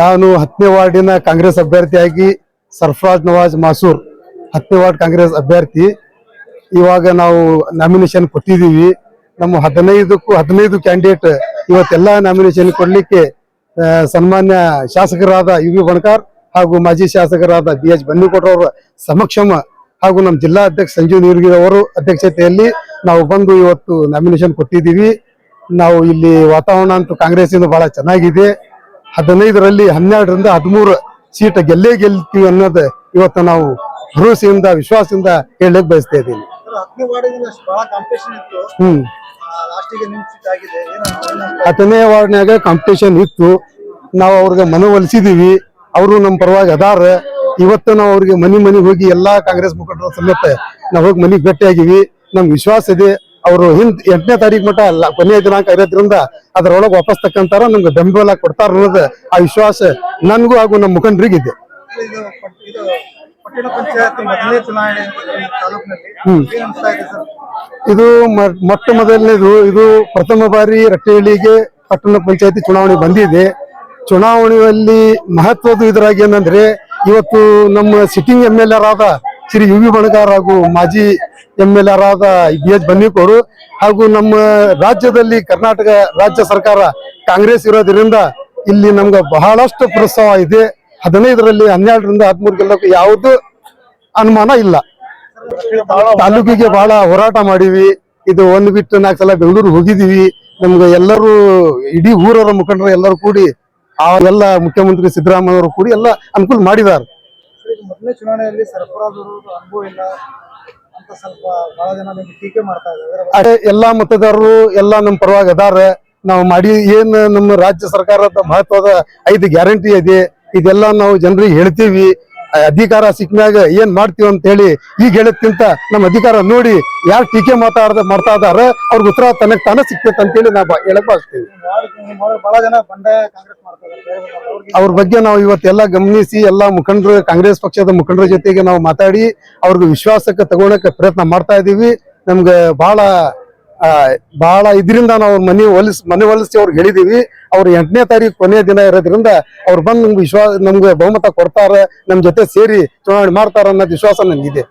ನಾನು ಹತ್ತನೇ ವಾರ್ಡಿನ ಕಾಂಗ್ರೆಸ್ ಅಭ್ಯರ್ಥಿಯಾಗಿ ಸರ್ಫರಾಜ್ ನವಾಜ್ ಮಾಸೂರ್, ಹತ್ತನೇ ವಾರ್ಡ್ ಕಾಂಗ್ರೆಸ್ ಅಭ್ಯರ್ಥಿ. ಇವಾಗ ನಾವು ನಾಮಿನೇಷನ್ ಕೊಟ್ಟಿದ್ದೀವಿ. ನಮ್ಮ ಹದಿನೈದಕ್ಕೂ ಹದಿನೈದು ಕ್ಯಾಂಡಿಡೇಟ್ ಇವತ್ತೆಲ್ಲ ನಾಮಿನೇಷನ್ ಕೊಡ್ಲಿಕ್ಕೆ ಸನ್ಮಾನ್ಯ ಶಾಸಕರಾದ ಯು ವಿ ಬಣಕಾರ್ ಹಾಗೂ ಮಾಜಿ ಶಾಸಕರಾದ ಬಿ ಎಚ್ ಬನ್ನಿಕೋಟ್ರವರ ಸಮಕ್ಷಮ ಹಾಗೂ ನಮ್ಮ ಜಿಲ್ಲಾ ಅಧ್ಯಕ್ಷ ಸಂಜೀವ್ ನೀರ್ಗಿರಿ ಅವರು ಅಧ್ಯಕ್ಷತೆಯಲ್ಲಿ ನಾವು ಬಂದು ಇವತ್ತು ನಾಮಿನೇಷನ್ ಕೊಟ್ಟಿದ್ದೀವಿ. ನಾವು ಇಲ್ಲಿ ವಾತಾವರಣ ಅಂತೂ ಕಾಂಗ್ರೆಸ್ಸಿಂದ ಬಹಳ ಚೆನ್ನಾಗಿದೆ. ಹದಿನೈದರಲ್ಲಿ ಹನ್ನೆರಡರಿಂದ ಹದಿಮೂರು ಸೀಟ್ ಗೆಲ್ಲೇ ಗೆಲ್ತೀವಿ ಅನ್ನೋದು ಇವತ್ತು ನಾವು ಭರವಸೆಯಿಂದ ವಿಶ್ವಾಸದಿಂದ ಹೇಳಕ್ ಬಯಸ್ತಾ ಇದ್ದೀನಿ. ಹತ್ತನೇ ವಾರ್ಡಿಗೆ ಬಹಳ ಕಾಂಪಿಟೇಷನ್ ಇತ್ತು. ಹ್ಮ್. ಹತ್ತನೇ ವಾರ್ಡ್ನ್ಯಾಗ ಕಾಂಪಿಟೇಷನ್ ಇತ್ತು. ನಾವು ಅವ್ರಿಗೆ ಮನವೊಲಿಸಿದೀವಿ ಅವರು ನಮ್ಮ ಪರವಾಗಿ ಅದಾರ ಇವತ್ತು ನಾವು ಅವ್ರಿಗೆ ಮನೆ ಮನೆಗೆ ಹೋಗಿ ಎಲ್ಲಾ ಕಾಂಗ್ರೆಸ್ ಮುಖಂಡರ ಸಮೇತ ನಾವು ಹೋಗಿ ಮನೆಗೆ ಭೇಟಿಯಾಗಿವಿ. ನಮ್ಗೆ ವಿಶ್ವಾಸ ಇದೆ. ಅವರು ಹಿಂದ್ ಎಂಟನೇ ತಾರೀಕು ಮಟ್ಟ ಅಲ್ಲ ಕೊನೆಯ ದಿನಾಂಕ ಇರೋದ್ರಿಂದ ಅದರೊಳಗೆ ವಾಪಸ್ ತಕ್ಕಂತಾರ ನಮ್ಗೆ ಬೆಂಬಲ ಕೊಡ್ತಾರ ಅನ್ನೋದು ಆ ವಿಶ್ವಾಸ ನನ್ಗೂ ಹಾಗೂ ನಮ್ಮ ಮುಖಂಡರಿಗೆ ಇದೆ ಮೊಟ್ಟ ಮೊದಲನೇದು ಇದು ಪ್ರಥಮ ಬಾರಿ ರಟ್ಟೆಹಳ್ಳಿಗೆ ಪಟ್ಟಣ ಪಂಚಾಯತಿ ಚುನಾವಣೆ ಬಂದಿದೆ. ಚುನಾವಣೆಯಲ್ಲಿ ಮಹತ್ವದ ಇದರಾಗಿ ಏನಂದ್ರೆ ಇವತ್ತು ನಮ್ಮ ಸಿಟ್ಟಿಂಗ್ ಎಂ ಎಲ್ ಆದ ಶ್ರೀ ಯು ವಿ ಬಣಗಾರ್ ಹಾಗೂ ಮಾಜಿ ಎಂ ಎಲ್ ಆರ್ ಆದ ಬಿ ಎಚ್ ಬನ್ನಿಕೋರು ಹಾಗೂ ನಮ್ಮ ರಾಜ್ಯದಲ್ಲಿ ಕರ್ನಾಟಕ ರಾಜ್ಯ ಸರ್ಕಾರ ಕಾಂಗ್ರೆಸ್ ಇರೋದ್ರಿಂದ ಇಲ್ಲಿ ನಮ್ಗೆ ಬಹಳಷ್ಟು ಪ್ರೋತ್ಸಾಹ ಇದೆ. ಹದಿನೈದರಲ್ಲಿ, ಹನ್ನೆರಡರಿಂದ ಹದಿಮೂರು ಗೆಲ್ಲಕ್ಕೆ ಯಾವುದು ಅನುಮಾನ ಇಲ್ಲ. ತಾಲೂಕಿಗೆ ಬಹಳ ಹೋರಾಟ ಮಾಡಿವಿ ಇದು ಒಂದ್ ಬಿಟ್ಟು ನಾಲ್ಕು ಸಲ ಬೆಂಗಳೂರು ಹೋಗಿದೀವಿ ನಮ್ಗೆ ಎಲ್ಲರೂ, ಇಡೀ ಊರವರ ಮುಖಂಡರು ಎಲ್ಲರೂ ಕೂಡಿ, ಆ ಎಲ್ಲ ಮುಖ್ಯಮಂತ್ರಿ ಸಿದ್ದರಾಮಯ್ಯ ಅವರು ಕೂಡಿ ಎಲ್ಲ ಅನುಕೂಲ ಮಾಡಿದ್ದಾರೆ. ಮೊದಲನೇ ಚುನಾವಣೆಯಲ್ಲಿ ಸರಫರಾಜ್ ಅನುಭವ ಇಲ್ಲ. ಅದೇ ಎಲ್ಲಾ ಮತದಾರರು ಎಲ್ಲಾ ನಮ್ಮ ಪರವಾಗಿ ಅದಾರ ನಾವು ಮಾಡಿ ಏನ್ ನಮ್ಮ ರಾಜ್ಯ ಸರ್ಕಾರದ ಮಹತ್ವದ ಐದು ಗ್ಯಾರಂಟಿ ಇದೆ, ಇದೆಲ್ಲ ನಾವು ಜನರಿಗೆ ಹೇಳ್ತೀವಿ. ಅಧಿಕಾರ ಸಿಕ್ಮ್ಯಾಗ ಏನ್ ಮಾಡ್ತೀವಿ ಅಂತ ಹೇಳಿ ಈಗ ಹೇಳಕ್ಕಿಂತ ನಮ್ಮ ಅಧಿಕಾರ ನೋಡಿ ಯಾರು ಟೀಕೆ ಮಾತಾಡ್ದ ಮಾಡ್ತಾ ಇದಾರ, ಅವ್ರಿಗೆ ಉತ್ತರ ತನಕ ತಾನೇ ಸಿಕ್ತೈತೆ ಅಂತೇಳಿ ನಾವು ಹೇಳಕ್ ಅವ್ರಿಗೆ ಅವ್ರ ಬಗ್ಗೆ ನಾವು ಇವತ್ತೆಲ್ಲ ಗಮನಿಸಿ, ಎಲ್ಲಾ ಮುಖಂಡರು, ಕಾಂಗ್ರೆಸ್ ಪಕ್ಷದ ಮುಖಂಡರ ಜೊತೆಗೆ ನಾವು ಮಾತಾಡಿ, ಅವ್ರಿಗೆ ವಿಶ್ವಾಸಕ್ಕೆ ತಗೊಳಕ್ಕೆ ಪ್ರಯತ್ನ ಮಾಡ್ತಾ ಇದೀವಿ. ನಮ್ಗೆ ಬಹಳ ಬಹಳ ಇದರಿಂದ ನಾವು ಮನೆ ಹೊಲಿಸ್ ಮನೆ ಹೊಲಿಸಿ ಅವ್ರಿಗೆ ಹೇಳಿದೀವಿ. ಅವ್ರು ಎಂಟನೇ ತಾರೀಕು ಕೊನೆಯ ದಿನ ಇರೋದ್ರಿಂದ ಅವ್ರು ಬಂದು ನಮ್ಗೆ ವಿಶ್ವಾಸ ನಮ್ಗೆ ಬಹುಮತ ಕೊಡ್ತಾರೆ ನಮ್ಮ ಜೊತೆ ಸೇರಿ ಚುನಾವಣೆ ಮಾಡ್ತಾರ ಅನ್ನೋದು ವಿಶ್ವಾಸ ನನಗಿದೆ